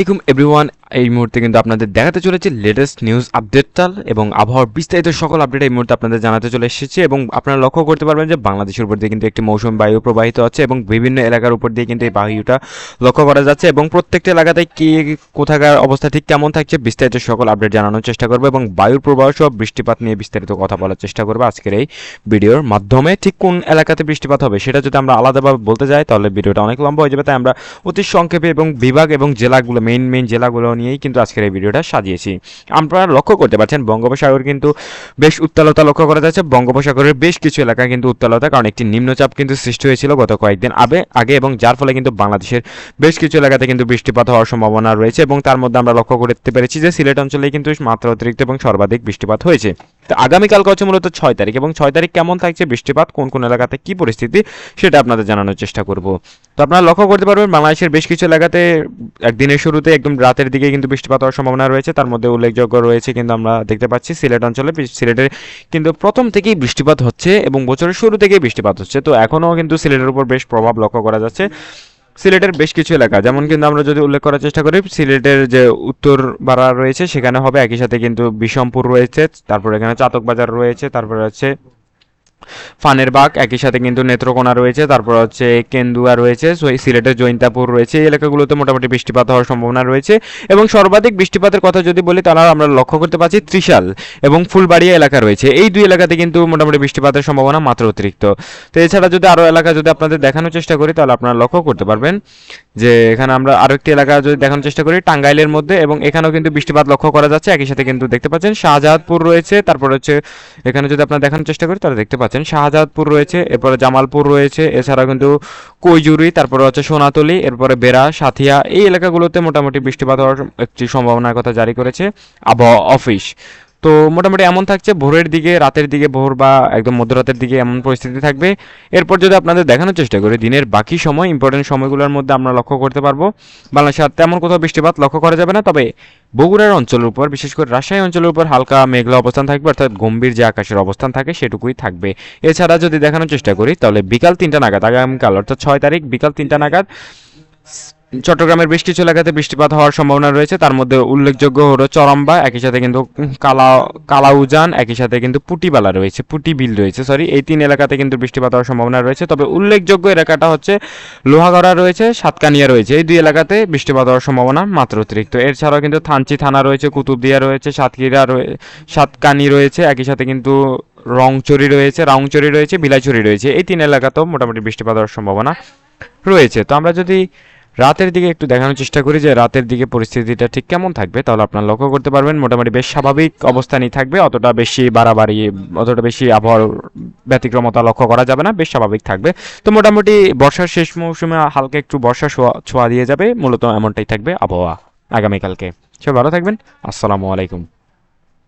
আসসালামাইকুম এভরিওয়ান এই মুহূর্তে কিন্তু আপনাদের দেখাতে চলেছে লেটেস্ট নিউজ আপডেটটাল এবং আবহাওয়ার বিস্তারিত সকল আপডেট এই মুহূর্তে আপনাদের জানাতে চলে এসেছে এবং আপনারা লক্ষ্য করতে পারবেন যে বাংলাদেশের উপর দিয়ে কিন্তু একটি মৌসুম বায়ু প্রবাহিত হচ্ছে এবং বিভিন্ন এলাকার উপর দিয়ে কিন্তু এই বায়ুটা লক্ষ্য করা যাচ্ছে এবং প্রত্যেকটা এলাকাতে কি কোথাকার অবস্থা ঠিক কেমন থাকছে বিস্তারিত সকল আপডেট জানানোর চেষ্টা করব এবং বায়ুর প্রবাহ সহ বৃষ্টিপাত নিয়ে বিস্তারিত কথা বলার চেষ্টা করব আজকের এই ভিডিওর মাধ্যমে। ঠিক কোন এলাকাতে বৃষ্টিপাত হবে সেটা যদি আমরা আলাদাভাবে বলতে যাই তাহলে ভিডিওটা অনেক লম্বা হয়ে যাবে। তাই আমরা অতি সংক্ষেপে এবং বিভাগ এবং জেলাগুলো মেইন মেইন জেলাগুলো নিয়েই কিন্তু আজকের এই ভিডিওটা সাজিয়েছি। আপনারা লক্ষ্য করতে পারছেন, বঙ্গোপসাগর কিন্তু বেশ উত্তালতা লক্ষ্য করা যাচ্ছে। বঙ্গোপসাগরের বেশ কিছু এলাকা কিন্তু উত্তালতা, কারণ একটি নিম্নচাপ কিন্তু সৃষ্টি হয়েছিল গত কয়েকদিন আগে আগে এবং যার ফলে কিন্তু বাংলাদেশের বেশ কিছু এলাকাতে কিন্তু বৃষ্টিপাত হওয়ার সম্ভাবনা রয়েছে এবং তার মধ্যে আমরা লক্ষ্য করতে পেরেছি যে সিলেট অঞ্চলে কিন্তু মাত্রা অতিরিক্ত এবং সর্বাধিক বৃষ্টিপাত হয়েছে। তো আগামীকালকে হচ্ছে মূলত ছয় তারিখ এবং ছয় তারিখ কেমন থাকছে বৃষ্টিপাত, কোন কোন এলাকাতে কি পরিস্থিতি, সেটা আপনাদের জানানোর চেষ্টা করব। তো আপনারা লক্ষ্য করতে পারবেন, বাংলাদেশের বেশ কিছু এলাকাতে একদিনের শুরুতে একদম রাতের দিকে কিন্তু বৃষ্টিপাত হওয়ার সম্ভাবনা রয়েছে। তার মধ্যে উল্লেখযোগ্য রয়েছে কিন্তু আমরা দেখতে পাচ্ছি সিলেট অঞ্চলে সিলেটের কিন্তু প্রথম থেকেই বৃষ্টিপাত হচ্ছে এবং বছরের শুরু থেকেই বৃষ্টিপাত হচ্ছে। তো এখনও কিন্তু সিলেটের উপর বেশ প্রভাব লক্ষ্য করা যাচ্ছে। সিলেটের বেশ কিছু এলাকা। যেমন কিন্তু আমরা যদি উল্লেখ করার চেষ্টা করি, সিলেটের যে উত্তর বাড়া রয়েছে, সেখানে হবে, একই সাথে কিন্তু বিষমপুর রয়েছে, তারপর এখানে চাতক বাজার রয়েছে, তারপরে হচ্ছে ফানের বাগ একই সাথে কিন্তু নেত্রকোনা রয়েছে, তারপর হচ্ছে কেন্দুয়া রয়েছে সিলেটের জৈন্তাপুর রয়েছে, এই এলাকাগুলোতে মোটামুটি বৃষ্টিপাত হওয়ার সম্ভাবনা রয়েছে, এবং সর্বাধিক বৃষ্টিপাতের কথা যদি বলি, তাহলে আমরা লক্ষ্য করতে পারছি ত্রিশাল এবং ফুলবাড়িয়া এলাকা রয়েছে। এই দুই এলাকাতে কিন্তু মোটামুটি বৃষ্টিপাতের সম্ভাবনা মাত্র অতিরিক্ত। তো এছাড়া যদি আরও এলাকা যদি আপনাদের দেখানোর চেষ্টা করি, তাহলে আপনারা লক্ষ্য করতে পারবেন যে এখানে আমরা আরও একটি এলাকা যদি দেখানোর চেষ্টা করি, টাঙ্গাইলের মধ্যে, এবং এখানেও কিন্তু বৃষ্টিপাত লক্ষ্য করা যাচ্ছে। একই সাথে কিন্তু দেখতে পাচ্ছেন শাহজাহাদপুর রয়েছে, তারপর হচ্ছে এখানে যদি আপনারা দেখানোর চেষ্টা করি, তাহলে দেখতে পাচ্ছেন শাহজাহাদপুর রয়েছে, এরপরে জামালপুর রয়েছে এছাড়া কিন্তু কৈজুরি, তারপরে হচ্ছে সোনাতলি, এরপরে বেড়া, সাথিয়া, এই এলাকাগুলোতে মোটামুটি বৃষ্টিপাত হওয়ার একটি সম্ভাবনার কথা জারি করেছে আবহাওয়া অফিস। তো মোটামুটি এমন থাকছে, ভোরের দিকে, রাতের দিকে ভোর বা একদম মধ্যরাতের দিকে এমন পরিস্থিতি থাকবে। এরপর যদি আপনাদের দেখানোর চেষ্টা করি, দিনের বাকি সময় ইম্পর্টেন্ট সময়গুলোর মধ্যে আমরা লক্ষ্য করতে পারব। বাংলাদেশে আর তেমন কোথাও বৃষ্টিপাত লক্ষ্য করা যাবে না, তবে বগুড়ার অঞ্চলের উপর, বিশেষ করে রাজশাহী অঞ্চলের উপর হালকা মেঘলা অবস্থান থাকবে, অর্থাৎ গম্ভীর যে আকাশের অবস্থান থাকে, সেটুকুই থাকবে। এছাড়া যদি দেখানোর চেষ্টা করি, তাহলে বিকাল তিনটা নাগাদ, আগামীকাল, অর্থাৎ ছয় তারিখ, বিকাল তিনটা নাগাদ চট্টগ্রামের বেশ কিছু এলাকাতে বৃষ্টিপাত হওয়ার সম্ভাবনা রয়েছে। তার মধ্যে উল্লেখযোগ্য হলো চরম্বা, একই সাথে কিন্তু কালা, কালাউজান, একই সাথে কিন্তু পুটিবালা রয়েছে পুটি বিল রয়েছে সরি এই তিন এলাকাতে কিন্তু বৃষ্টিপাত হওয়ার সম্ভাবনা রয়েছে। তবে উল্লেখযোগ্য এলাকাটা হচ্ছে লোহাগড়া রয়েছে, সাতকানিয়া রয়েছে। এই দুই এলাকাতে বৃষ্টিপাত হওয়ার সম্ভাবনা মাত্র অতিরিক্ত। এছাড়াও কিন্তু থানচি থানা রয়েছে, কুতুবদিয়া রয়েছে, সাতক্ষীরা সাতকানি রয়েছে, একই সাথে কিন্তু রংচরি রয়েছে রাংচরি রয়েছে, বিলাইচুরি রয়েছে। এই তিন এলাকাতেও মোটামুটি বৃষ্টিপাত হওয়ার সম্ভাবনা রয়েছে। তো আমরা যদি রাতের দিকে একটু দেখানোর চেষ্টা করি যে রাতের দিকে পরিস্থিতিটা ঠিক কেমন থাকবে, তাহলে আপনারা লক্ষ্য করতে পারবেন মোটামুটি বেশ স্বাভাবিক অবস্থানই থাকবে, অতটা বেশি বাড়াবাড়ি, অতটা বেশি আবহাওয়ার ব্যতিক্রমতা লক্ষ্য করা যাবে না, বেশ স্বাভাবিক থাকবে। তো মোটামুটি বর্ষার শেষ মৌসুমে হালকা একটু বর্ষা ছোঁয়া দিয়ে যাবে, মূলত এমনটাই থাকবে আবহাওয়া আগামীকালকে। সব ভালো থাকবেন, আসসালামু আলাইকুম।